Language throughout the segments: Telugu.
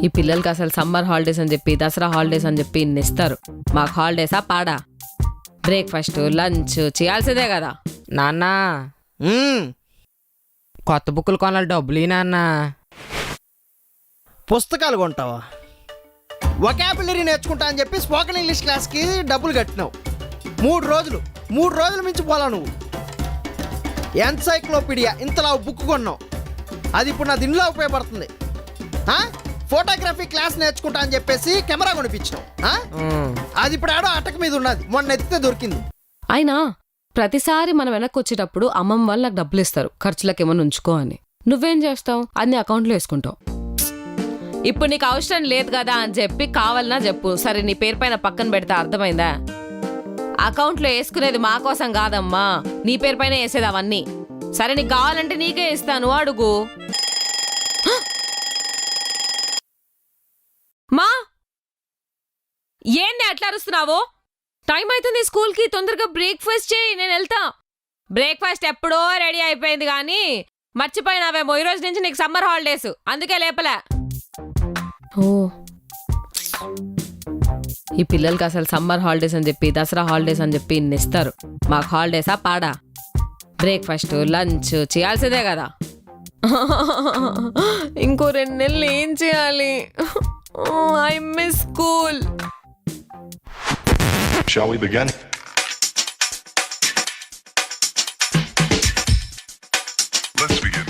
ఈ పిల్లలకి అసలు సమ్మర్ హాలిడేస్ అని చెప్పి దసరా హాలిడేస్ అని చెప్పి ఇన్ని ఇస్తారు. మాకు హాలిడేసా పాడా? బ్రేక్ఫాస్ట్ లంచ్ చేయాల్సిందే కదా. నాన్న. కొత్త బుక్కులు కొనాలి డబ్బులు ఈ నాన్న. పుస్తకాలు కొంటావా? వొకాబులరీ నేర్చుకుంటా అని చెప్పి స్పోకెన్ ఇంగ్లీష్ క్లాస్కి డబ్బులు కట్టినావు. మూడు రోజులు. మూడు రోజుల మించి పోలా నువ్వు. ఎన్సైక్లోపీడియా ఇంతలా బుక్ కొన్నావు. అది ఇప్పుడు నా దీనిలో ఉపయోగపడుతుంది. ఆ? ఫోటోగ్రఫీ క్లాస్ నేర్చుకుంటా అని చెప్పేసి కెమెరా ఆ? ఉమ్. అది ఇప్పుడు ఆడో అటక మీద ఉన్నది. మొన్న ఎత్తితే దొరికింది. అయినా ప్రతిసారి మనం వెనక్కి వచ్చేటప్పుడు అమ్మమ్మ వాళ్ళు నాకు డబ్బులు ఇస్తారు. ఖర్చులకు ఏమైనా ఉంచుకో అని. నువ్వేం చేస్తావు? అన్ని అకౌంట్లో వేసుకుంటావు. ఇప్పుడు నీకు అవసరం లేదు కదా అని చెప్పి కావాలన్నా చెప్పు. సరే నీ పేరు పైన పక్కన పెడితే అర్థమైందా? అకౌంట్లో వేసుకునేది మా కోసం కాదమ్మా. నీ పేరు పైన వేసేది అవన్నీ. సరే నీకు కావాలంటే నీకే ఇస్తాను. అడుగు మా ఏంది అట్లా అరుస్తున్నావు? టైం అవుతుంది స్కూల్కి తొందరగా బ్రేక్ఫాస్ట్ చేయి నేను వెళ్తా. బ్రేక్ఫాస్ట్ ఎప్పుడో రెడీ అయిపోయింది కానీ మర్చిపోయినావేమో ఈ రోజు నుంచి నీకు సమ్మర్ హాలిడేస్ అందుకే లేపలే. ఓ. ఈ పిల్లలకి అసలు సమ్మర్ హాలిడేస్ అని చెప్పి దసరా హాలిడేస్ అని చెప్పి ఇన్ని ఇస్తారు. మాకు హాలిడేసా పాడా? బ్రేక్ఫాస్ట్ లంచ్ చేయాల్సిందే కదా. ఇంకో రెండు నెలలు ఏం చేయాలి? I miss school Shall we begin? Let's begin.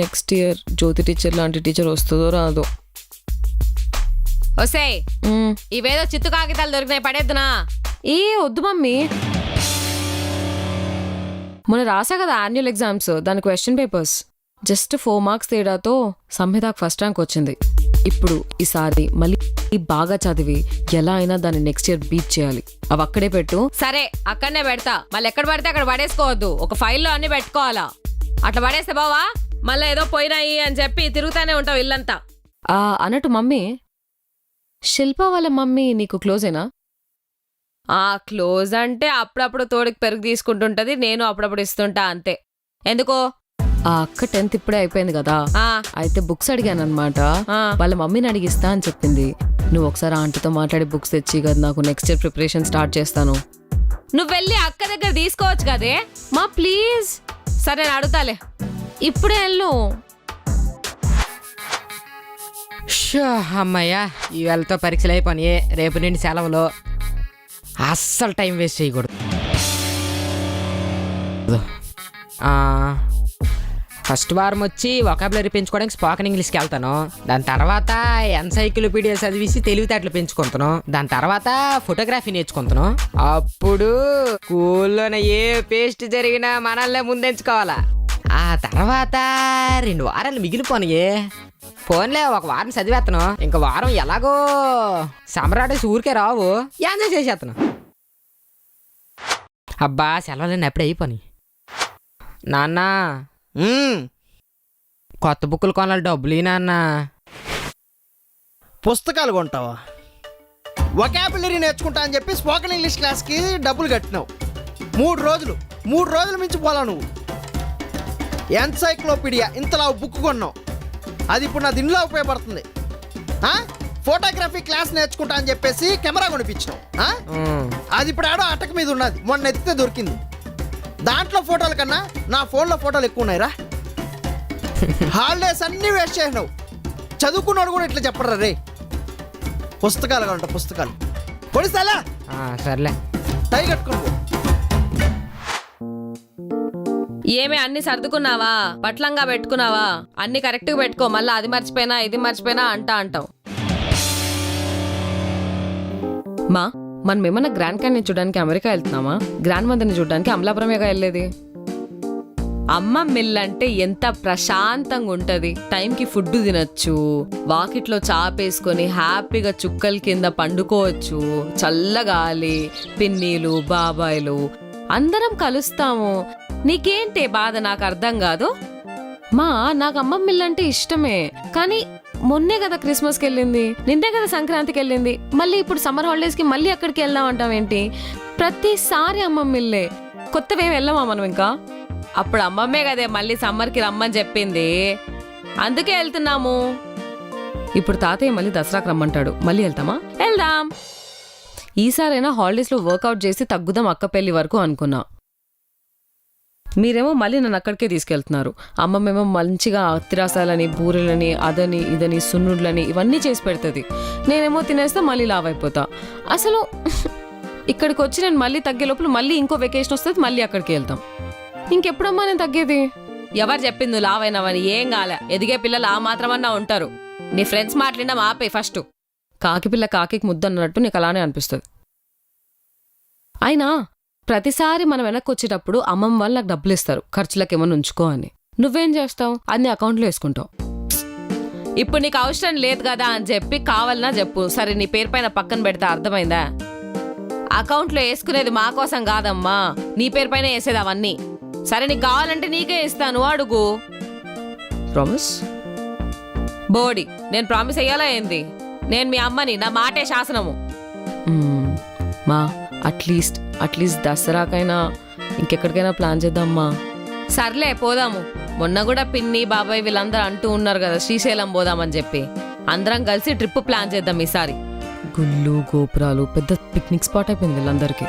Next year Jyoti teacher లాంటి టీచర్ వస్తుందో రాదో. వసే ఇవేదో చిత్తు కాగితాలు దొరికినాయి పడేద్దునా? ఏ వద్దు మమ్మీ. మొన్న రాసా కదా యాన్యువల్ ఎగ్జామ్స్ దాని question papers just four marks తేడాతో సంహితకు ఫస్ట్ ర్యాంక్ వచ్చింది. ఇప్పుడు ఈసారి మళ్ళీ బాగా చదివి ఎలా అయినా దాన్ని నెక్స్ట్ ఇయర్ బీట్ చేయాలి. అవి అక్కడే పెట్టు. సరే అక్కడనే పెడతా. మళ్ళీ ఎక్కడ పడితే అక్కడ పడేసుకోవద్దు. ఒక ఫైల్లో అన్ని పెట్టుకోవాలా? అట్లా పడేస్తే బావా? మళ్ళీ ఏదో పోయినాయి అని చెప్పి తిరుగుతానే ఉంటావు ఇల్లంతా. ఆ, అన్నట్టు మమ్మీ. శిల్ప వాళ్ళ మమ్మీ నీకు క్లోజేనా ఆ క్లోజ్ అంటే అప్పుడప్పుడు తోడికి పెరుగు తీసుకుంటుంటది నేను అప్పుడప్పుడు ఇస్తుంటా అంతే. ఎందుకో? ఆ అక్క టెన్త్ ఇప్పుడే అయిపోయింది కదా. అయితే బుక్స్ అడిగాను అనమాట వాళ్ళ మమ్మీని అడిగిస్తా అని చెప్పింది. నువ్వు ఒకసారి ఆంటీతో మాట్లాడి బుక్స్ తెచ్చి కదా నాకు నెక్స్ట్ ఇయర్ ప్రిపరేషన్ స్టార్ట్ చేస్తాను. నువ్వు వెళ్ళి అక్క దగ్గర తీసుకోవచ్చు కదే. మా ప్లీజ్ సరే నేను అడుగుతాలే. ఇప్పుడే వెళ్ళు. షో అమ్మయ్యా ఇవాళతో పరీక్షలు అయిపోయి రేపు నుండి సెలవులు. అస్సలు టైం వేస్ట్ చేయకూడదు. ఆ, ఫస్ట్ వారం వచ్చి వొకాబులరీ పెంచుకోవడానికి స్పోకెన్ ఇంగ్లీష్కి వెళ్తాను. దాని తర్వాత ఎన్సైక్లోపీడియా చదివేసి తెలివితేటలు పెంచుకుంటాను. దాని తర్వాత ఫోటోగ్రఫీ నేర్చుకుంటాను. అప్పుడు స్కూల్లోన ఏ పేస్ట్ జరిగినా మనల్నే ముందెంచుకోవాలా? ఆ తర్వాత రెండు వారాలు మిగిలిపోనాయి. ఫోన్లే ఒక వారం చదివేస్తాను ఇంక వారం ఎలాగో సమరాడేసి ఊరికే రావు. ఎంజాయ్ చేసేస్తాను అబ్బా సెలవులన్నీ అప్పుడే అయిపోయి నాన్న కొత్త బుక్కులు కొనాలి డబ్బులు నాన్న పుస్తకాలు కొంటావా? వొకాబులరీ నేర్చుకుంటా అని చెప్పి స్పోకెన్ ఇంగ్లీష్ క్లాస్కి డబ్బులు కట్టినావు. మూడు రోజులు. మూడు రోజుల మించి పోలా నువ్వు. ఎన్సైక్లోపీడియా ఇంతలా బుక్ కొన్నావు. అది ఇప్పుడు నా దీనిలో ఉపయోగపడుతుంది? ఫోటోగ్రఫీ క్లాస్ నేర్చుకుంటా అని చెప్పేసి కెమెరా కొనిపించినావు. అది ఇప్పుడు ఆడో అటక మీద ఉన్నది. మొన్న ఎత్తితే దొరికింది. దాంట్లో ఫోటోల కన్నా నా ఫోన్లో ఫోటోలు ఎక్కువ ఉన్నాయిరా హాలిడేస్ అన్నీ వేస్ట్ చేసినావు. చదువుకున్నాడు కూడా ఇట్లా చెప్పరా రే? పుస్తకాలు కావంట పుస్తకాలు. పొడిస్తాలా ఆ, సర్లే. టై కట్టుకోను ఏమే అన్ని సర్దుకున్నావా? పట్లంగా పెట్టుకున్నావా? అన్ని కరెక్ట్గా పెట్టుకో మళ్ళీ అది మర్చిపోయినా ఇది మర్చిపోయినా అంటా అంటావు. మా? మనం ఏమన్నా గ్రాండ్ క్యాన్యన్ చూడడానికి అమెరికా వెళ్తున్నామా? గ్రాండ్ మదర్ని చూడడానికి అమలాపురమేగా వెళ్ళేది? అమ్మ మిల్ అంటే ఎంత ప్రశాంతంగా ఉంటది. టైంకి ఫుడ్ తినొచ్చు వాకిట్లో చాపేసుకొని హ్యాపీగా చుక్కల కింద పండుకోవచ్చు. చల్లగాలి పిన్నీలు బాబాయిలు అందరం కలుస్తాము. నీకేంటి బాధ? నాకు అర్థం కాదు. మా నాకు అమ్మమ్మ మిల్ అంటే ఇష్టమే. కానీ మొన్నే కదా క్రిస్మస్కి వెళ్ళింది నిన్నే కదా సంక్రాంతికి వెళ్ళింది మళ్ళీ ఇప్పుడు సమ్మర్ హాలిడేస్కి మళ్ళీ అక్కడికి వెళ్దాం అంటాం ఏంటి? ప్రతిసారి అమ్మమ్మ కొత్తవి కొత్తవేం వెళ్ళమా మనం ఇంకా? అప్పుడు అమ్మమ్మే కదే మళ్ళీ సమ్మర్కి రమ్మని చెప్పింది. అందుకే వెళ్తున్నాము. ఇప్పుడు తాతయ్య మళ్ళీ దసరాకు రమ్మంటాడు. మళ్ళీ వెళ్తామా? వెళ్దాం. ఈసారైనా హాలిడేస్లో వర్కౌట్ చేసి తగ్గుదాం అక్క పెళ్ళి వరకు అనుకున్నా. మీరేమో మళ్ళీ నన్ను అక్కడికే తీసుకెళ్తున్నారు. అమ్మమ్మేమో మంచిగా అత్తిరాసాలని బూరెలని అదని ఇదని సున్నుడ్లని ఇవన్నీ చేసి పెడుతుంది. నేనేమో తినేస్తే మళ్ళీ లావ్ అయిపోతా అసలు ఇక్కడికి వచ్చి నేను మళ్ళీ తగ్గే లోపల మళ్ళీ ఇంకో వెకేషన్ వస్తుంది మళ్ళీ అక్కడికి వెళ్తాం. ఇంకెప్పుడమ్మా నేను తగ్గేది? ఎవరు చెప్పింది నువ్వు లావ్ అయినావని ఏం కాలే. ఎదిగే పిల్లలు ఆ మాత్రమన్నా ఉంటారు. నీ ఫ్రెండ్స్ మాట్లాడినా ఆపే ఫస్ట్ కాకి పిల్ల కాకి ముద్దు అన్నట్టు నీకు అలానే అనిపిస్తుంది. అయినా ప్రతిసారి మనం వెనక్కి వచ్చేటప్పుడు అమ్మమ్మ వాళ్ళు నాకు డబ్బులు ఇస్తారు ఖర్చులకు ఏమైనా ఉంచుకో అని. నువ్వేం చేస్తావు? అన్ని అకౌంట్లో వేసుకుంటావు. ఇప్పుడు నీకు అవసరం లేదు కదా అని చెప్పి కావాలన్నా చెప్పు. సరే నీ పేరు పైన పక్కన పెడితే అర్థమైందా? అకౌంట్లో వేసుకునేది మా కోసం కాదమ్మా. నీ పేరు పైన వేసేది అవన్నీ. సరే నీకు కావాలంటే నీకే ఇస్తాను. అడుగు. ప్రామిస్ బోడి నేను ప్రామిస్ అయ్యాలా ఏంది? నేను మీ అమ్మని నా మాటే శాసనము. మా అట్లీస్ట్ అట్లీస్ట్ దసరాకైనా ఇంకెక్కడికైనా ప్లాన్ చేద్దామ్మా సర్లే పోదాము. మొన్న కూడా పిన్ని బాబాయ్ వీళ్ళందరూ అంటూ ఉన్నారు కదా శ్రీశైలం పోదామని చెప్పి. అందరం కలిసి ట్రిప్ ప్లాన్ చేద్దాం ఈసారి. గుళ్ళు గోపురాలు పెద్ద పిక్నిక్ స్పాట్ అయిపోయింది వీళ్ళందరికీ.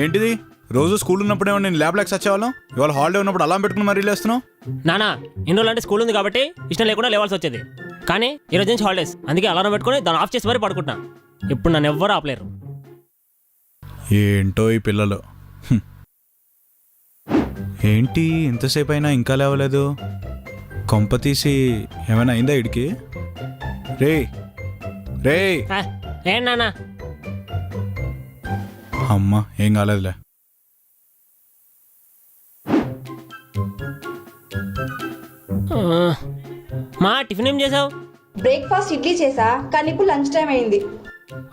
ఏంటిది? రోజు స్కూల్ ఉన్నప్పుడేమో నేను ల్యాబ్ లెక్స్ వచ్చేవాళ్ళం. ఇవాళ హాలిడే ఉన్నప్పుడు అలా పెట్టుకుని మరీ లేస్తున్నావు? నానా ఇన్ని రోజులు అంటే స్కూల్ ఉంది కాబట్టి ఇష్టం లేకుండా లేవాల్సి వచ్చేది. కానీ ఈ రోజు నుంచి హాలిడేస్. అందుకే అలారం పెట్టుకొని దాన్ని ఆఫ్ చేసి మరీ పడుకుంటున్నా. ఇప్పుడు నన్ను ఎవ్వరు ఆపలేరు. ఏంటో ఈ పిల్లలు? హ్మ్. ఏంటి ఇంతసేపు అయినా ఇంకా లేవలేదు? కొంప తీసి ఏమైనా అయిందా ఇడికి? రే రే ఆ, ఏం నానా అమ్మ ఏం కాలేదులే మా టిఫిన్ ఏం చేసావు బ్రేక్ఫాస్ట్ ఇడ్లీ చేసా కానీ ఇప్పుడు లంచ్ టైం అయింది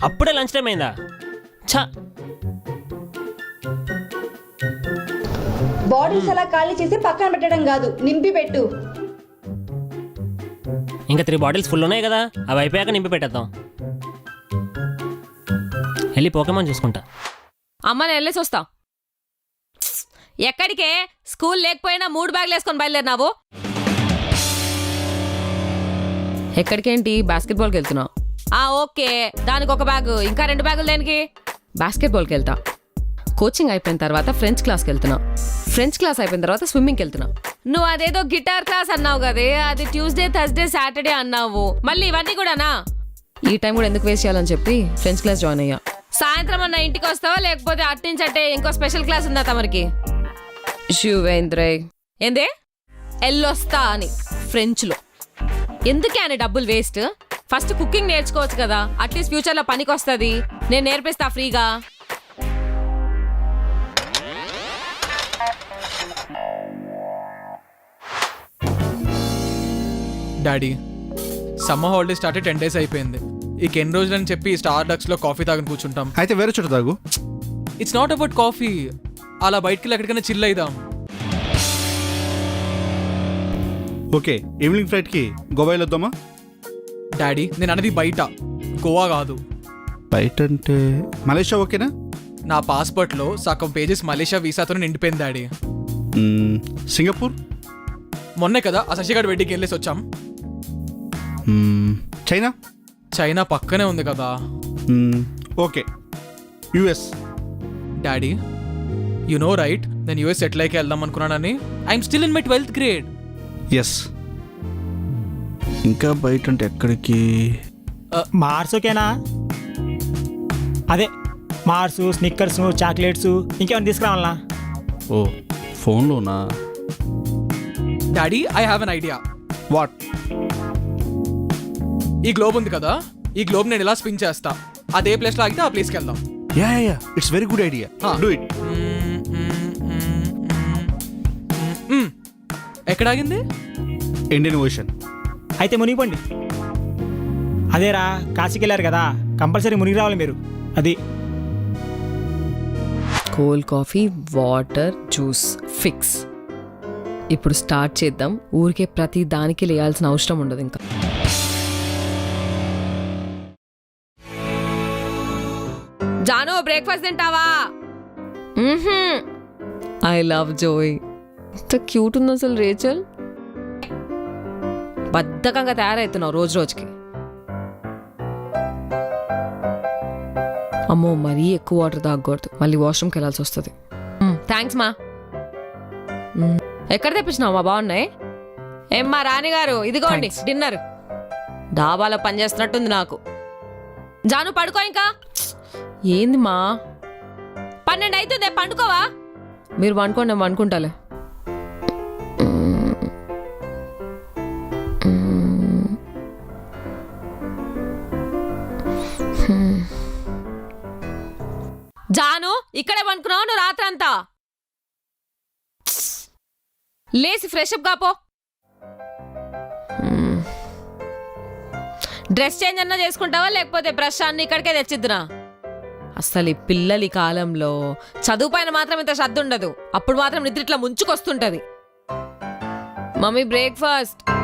అప్పుడే లంచ్ టైం అయిందా ఛ బాటిల్స్ అలా ఖాళీ చేసి పక్కన పెట్టడం కాదు నింపి పెట్టు ఇంకా త్రీ బాటిల్స్ ఫుల్ ఉన్నాయి కదా అవి అయిపోయాక నింపి పెట్టేద్దాం వెళ్ళి పోకేమని చూసుకుంటా అమ్మ నేను వెళ్ళేసి వస్తా. ఎక్కడికే? స్కూల్ లేకపోయినా మూడు బ్యాగులు వేసుకొని బయలుదేరినావు? ఎక్కడికేంటి? బాస్కెట్బాల్కి వెళ్తున్నావు ఆ ఓకే. దానికి ఒక బ్యాగు. ఇంకా రెండు బ్యాగులు దేనికి? బాస్కెట్బాల్కి వెళ్తా. కోచింగ్ అయిపోయిన తర్వాత ఫ్రెంచ్ క్లాస్కి వెళ్తున్నా. ఫ్రెంచ్ క్లాస్ అయిపోయిన తర్వాత స్విమ్మింగ్కి వెళ్తున్నా. నువ్వు అదేదో గిటార్ క్లాస్ అన్నావు కదే. అది ట్యూస్డే థర్స్డే సాటర్డే అన్నావు. మళ్ళీ ఇవన్నీ కూడానా? ఈ టైం కూడా ఎందుకు వేస్ట్ చేయాలని చెప్పి ఫ్రెంచ్ క్లాస్ జాయిన్ అయ్యా. సాయంత్రం అన్న ఇంటికి వస్తావా? లేకపోతే అట్నుంచి అంటే ఇంకో స్పెషల్ క్లాస్ ఉందా తమరికి? శివేంద్రే. ఏందే? ఎల్లొస్తా అని ఫ్రెంచ్లో. ఎందుకే అని డబ్బులు వేస్ట్? ఫస్ట్ కుకింగ్ నేర్చుకోవచ్చు కదా. అట్లీస్ట్ ఫ్యూచర్లో పనికి వస్తుంది నేను నేర్పిస్తా ఫ్రీగా. Daddy summer holiday start ten days అయిపోయింది. ఇక ఎన్ని రోజులని చెప్పి స్టార్ డక్స్లో కాఫీ తాగని కూర్చుంటాం. అయితే వేరే చోట తాగు. ఇట్స్ నాట్ అబౌట్ కాఫీ అలా బయటికి వెళ్ళి ఎక్కడికైనా చిల్ అయిదాం. ఓకే ఈవినింగ్ ఫ్లైట్కి గోవా వెళ్ళొద్దామా డాడీ నేను అన్నది బయట. గోవా కాదు. బయట అంటే మలేషియా ఓకేనా? నా పాస్పోర్ట్లో సగం పేజెస్ మలేషియా వీసాతో నిండిపోయింది డాడీ మ్మ్, సింగపూర్? మొన్నే కదా ఆ శశిగాడు వెడ్డికి వెళ్ళేసి వచ్చాం. మ్మ్, చైనా? చైనా పక్కనే ఉంది కదా. Okay. US. Daddy you know right నేను యూఎస్ సెటిల్ అయ్యి వెళ్దాం అనుకున్నానని. I'm still in my twelfth grade yes ఇంకా బయట అంటే ఎక్కడికి? మార్స్ ఓకేనా అదే మార్సు స్నిక్కర్స్ చాక్లెట్స్ ఇంకేమైనా తీసుకురావాలా ఓ ఫోన్లోనా? Daddy I have an idea what ఈ గ్లోబ్ ఉంది కదా? ఈ గ్లోబ్ నేను ఇలా స్పిన్ చేస్తా. అదే ప్లేస్లో ఆగితే ఆ ప్లేస్కి వెళ్దాం. Yeah yeah it's very good idea Huh. Do it hmm. ఎక్కడ ఆగింది? ఇండియన్ ఓషన్ అయితే మునిగిపోండి. అదేరా కాశీకి వెళ్ళారు కదా. కంపల్సరీ మునిగి రావాలి మీరు. అది. Cold coffee water juice fix ఇప్పుడు స్టార్ట్ చేద్దాం. ఊరికే ప్రతి దానికి లేయాల్సిన అవసరం ఉండదు ఇంకా. బ్రేక్ఫాస్ట్ తింటావా? ఐ లవ్ జోయ్ ఎంత క్యూట్ ఉంది అసలు రేచల్. బద్ధకంగా తయారవుతున్నావు రోజు రోజుకి. అమ్మో మరీ ఎక్కువ వాటర్ తాగకూడదు. మళ్ళీ వాష్రూమ్కి వెళ్ళాల్సి వస్తుంది. థ్యాంక్స్ మా. ఎక్కడ తెప్పించినావు మా బాగున్నాయి ఏం మా రాణిగారు? ఇదిగోండి. డిన్నర్. డాబాలో పనిచేస్తున్నట్టుంది నాకు. జాను పడుకో ఇంకా. ఏంది మా? పన్నెండు అవుతుంది పండుకోవా? మీరు వండుకోండి నేను జాను ఇక్కడే పండుకున్నావు నువ్వు రాత్రంతా? లేచి ఫ్రెష్ అప్ కాపో డ్రెస్ చేంజ్ అన్నా చేసుకుంటావా లేకపోతే బ్రష్ అన్ని ఇక్కడికే తెచ్చిద్దునా? అసలు ఈ పిల్లలి కాలంలో చదువు పైన మాత్రం ఇంత శ్రద్ధ ఉండదు. అప్పుడు మాత్రం నిద్ర ఇట్లా ముంచుకొస్తుంటది. Mummy breakfast